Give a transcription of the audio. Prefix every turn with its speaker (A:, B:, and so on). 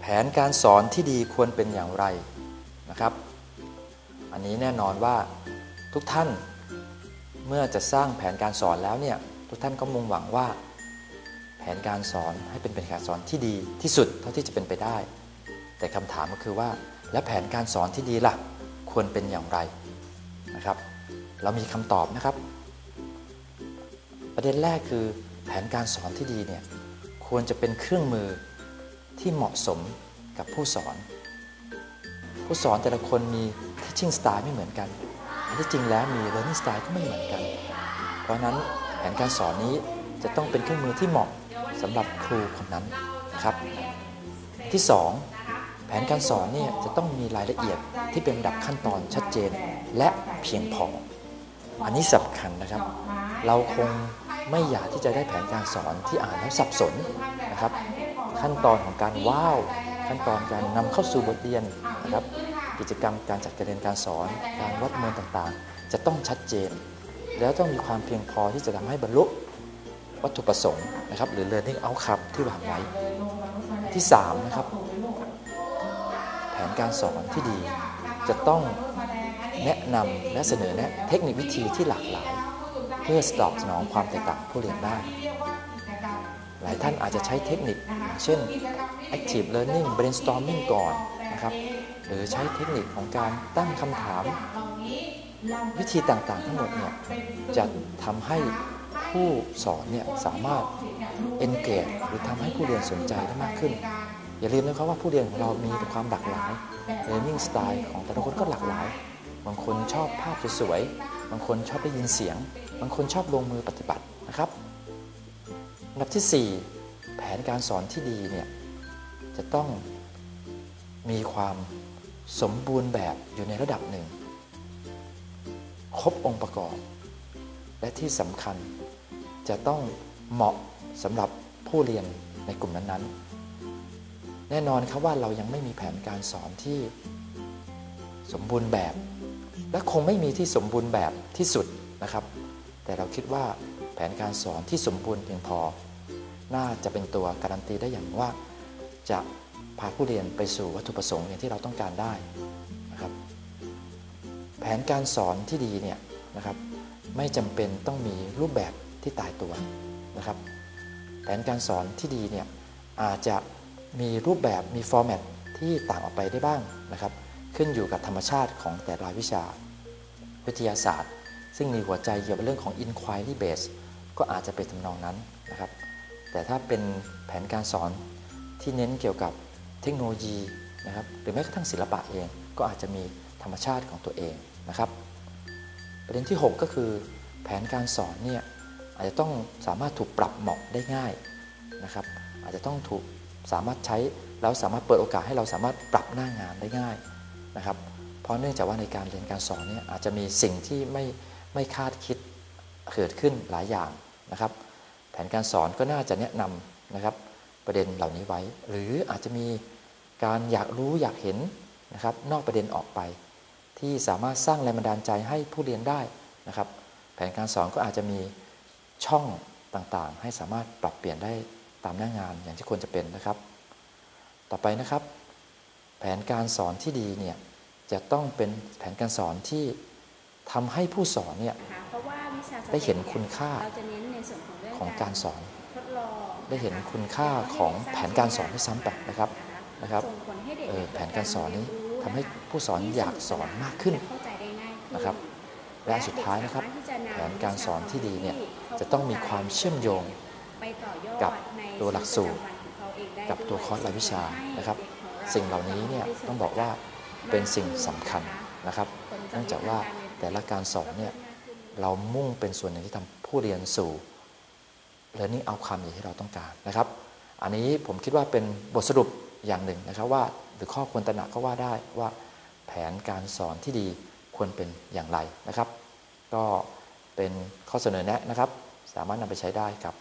A: แผนการสอนที่ดีควรเป็นอย่างไรนะครับ อันนี้แน่นอนว่าทุกท่านเมื่อจะสร้างแผนการสอนแล้วเนี่ยทุกท่านก็มุ่งหวังว่า แผนการสอนให้เป็นแผนการสอนที่ดีที่สุดเท่าที่จะเป็นไปได้ แต่คำถามก็คือว่า แล้วแผนการสอนที่ดีล่ะ ควรเป็นอย่างไรนะครับ เรามีคำตอบนะครับ ประเด็นแรกคือ แผนการสอนที่ดีเนี่ยควรจะเป็นเครื่องมือที่เหมาะสมกับผู้สอน ผู้สอนแต่ละคนมี teaching style ไม่เหมือนกันอันที่จริงแล้วมี learning style ก็ไม่เหมือนกัน เพราะนั้นแผนการสอนนี้จะต้องเป็นเครื่องมือที่เหมาะสำหรับครูคนนั้นนะครับ ที่ 2 แผนการสอนเนี่ยจะต้องมีรายละเอียดที่เป็นระดับขั้นตอนชัดเจนและเพียงพอ อันนี้สำคัญนะครับ เราคง ไม่อยากที่จะได้แผนการสอนที่อ่านแล้วสับสนนะครับ ขั้นตอนของการว้าว ขั้นตอนการนำเข้าสู่บทเรียนนะครับ กิจกรรมการจัดการเรียนการสอน การวัดมวลต่างๆ จะต้องชัดเจน แล้วต้องมีความเพียงพอที่จะทำให้บรรลุวัตถุประสงค์นะครับ หรือ learning outcome ที่วางไว้ ที่3นะครับแผนการสอนที่ดีจะต้องแนะนำและเสนอแนะเทคนิควิธีที่หลากหลาย เพื่อตอบสนองความแตกต่างผู้เรียนได้ หลายท่านอาจจะใช้เทคนิค เช่น active learning brainstorming ก่อนนะครับ หรือใช้เทคนิคของการตั้งคำถาม วิธีต่างๆ ทั้งหมดเนี่ยจะทำให้ผู้สอนเนี่ยสามารถ engage หรือทำให้ผู้เรียนสนใจได้มากขึ้น อย่าลืมนะครับว่าผู้เรียนของเรามีความหลากหลาย learning style ของแต่ละคนก็หลากหลาย บางคนชอบภาพสวยๆ บางคนชอบได้ยินเสียง บางคนชอบลงมือปฏิบัตินะครับอันดับที่ 4 แผนการสอนที่ดีเนี่ยจะต้องมีความสมบูรณ์แบบอยู่ในระดับหนึ่ง ครบองค์ประกอบ และที่สำคัญจะต้องเหมาะสำหรับผู้เรียนในกลุ่มนั้นๆ แน่นอนครับว่าเรายังไม่มีแผนการสอนที่สมบูรณ์แบบ และคงไม่มีที่สมบูรณ์แบบที่สุดนะครับ แต่เราคิดว่าแผนการสอนที่สมบูรณ์เพียงพอ น่าจะเป็นตัวการันตีได้อย่างว่า จะพาผู้เรียนไปสู่วัตถุประสงค์อย่างที่เราต้องการได้นะครับ แผนการสอนที่ดีเนี่ยนะครับไม่จำเป็นต้องมีรูปแบบที่ตายตัวนะครับ แผนการสอนที่ดีเนี่ยอาจจะมีรูปแบบมีฟอร์แมตที่ต่างออกไปได้บ้างนะครับ ขึ้นอยู่กับธรรมชาติของแต่ละวิชา วิทยาศาสตร์ ซึ่งมีหัวใจเกี่ยวกับเรื่องของ inquiry base ก็อาจจะเป็นทำนองนั้นนะครับ แต่ถ้าเป็นแผนการสอนที่เน้นเกี่ยวกับเทคโนโลยีนะครับหรือแม้กระทั่งศิลปะเอง ก็อาจจะมีธรรมชาติของตัวเองนะครับ ประเด็นที่ 6 ก็คือ แผนการสอนเนี่ยอาจจะต้องสามารถถูกปรับเหมาะได้ง่ายนะครับ อาจจะต้องถูกสามารถใช้แล้วสามารถเปิดโอกาสให้เราสามารถปรับหน้างานได้ง่ายนะครับ เพราะเนื่องจากว่าในการเรียนการสอนเนี่ยอาจจะมีสิ่งที่ไม่ ไม่คาดคิดเกิดขึ้นหลายอย่างนะครับ แผนการสอนก็น่าจะแนะนำนะครับ ประเด็นเหล่านี้ไว้ หรืออาจจะมีการอยากรู้อยากเห็นนะครับ นอกประเด็นออกไป ที่สามารถสร้างแรงบันดาลใจให้ผู้เรียนได้นะครับ แผนการสอนก็อาจจะมีช่องต่างๆ ให้สามารถปรับเปลี่ยนได้ตามหน้างานอย่างที่ควรจะเป็นนะครับ ต่อไปนะครับ แผนการสอนที่ดีเนี่ยจะต้องเป็นแผนการสอนที่ ทำให้ผู้สอนเนี่ย
B: นะคะเพราะว่าวิชาสต็ป
A: ได้เห็นคุณค่า
B: เราจะเน้นในส่วนของเรื่อง
A: ของการสอน
B: ทดลอง
A: ได้เห็นคุณค่าของแผนการสอนด้วยซ้ำไปนะครับนะครับ
B: ส่งผลให้เด็ก
A: เอ่อ
B: เกิด
A: แผนการสอนนี้
B: เรียรู้
A: ทำให้
B: นะคะ
A: ผู้สอนอยากสอนมากขึ้น
B: และเข้าใจได้ง่ายขึ้น
A: นะครับและอันสุดท้ายนะครับ
B: เด็กสมรถที่จะนำ
A: แผนการสอนที่ดีเนี่ย
B: วิชา
A: จะต้องมีความเชื่อมโยง
B: ไปต่อยอด
A: กับ
B: ใน
A: ตัวหลักสูตร
B: ชีวิตประจำวันของเขาเองได้
A: กับตัว
B: ด้วย
A: คอร์สรายวิชานะครับ
B: ให้
A: สิ่งเหล่านี้เนี่ยต้องบอกว่าเป็นสิ่งสำคัญนะครับ เนื่องจากว่า แต่ละการสอนเนี่ยเรามุ่งเป็นส่วนหนึ่งที่ทำผู้เรียนสู่ learning outcome อย่างที่เราต้องการนะครับ อันนี้ผมคิดว่าเป็นบทสรุปอย่างหนึ่งนะครับว่าหรือข้อควรตระหนักก็ว่าได้ว่าแผนการสอนที่ดีควรเป็นอย่างไรนะครับ ก็เป็นข้อเสนอแนะนะครับ สามารถนำไปใช้ได้กับ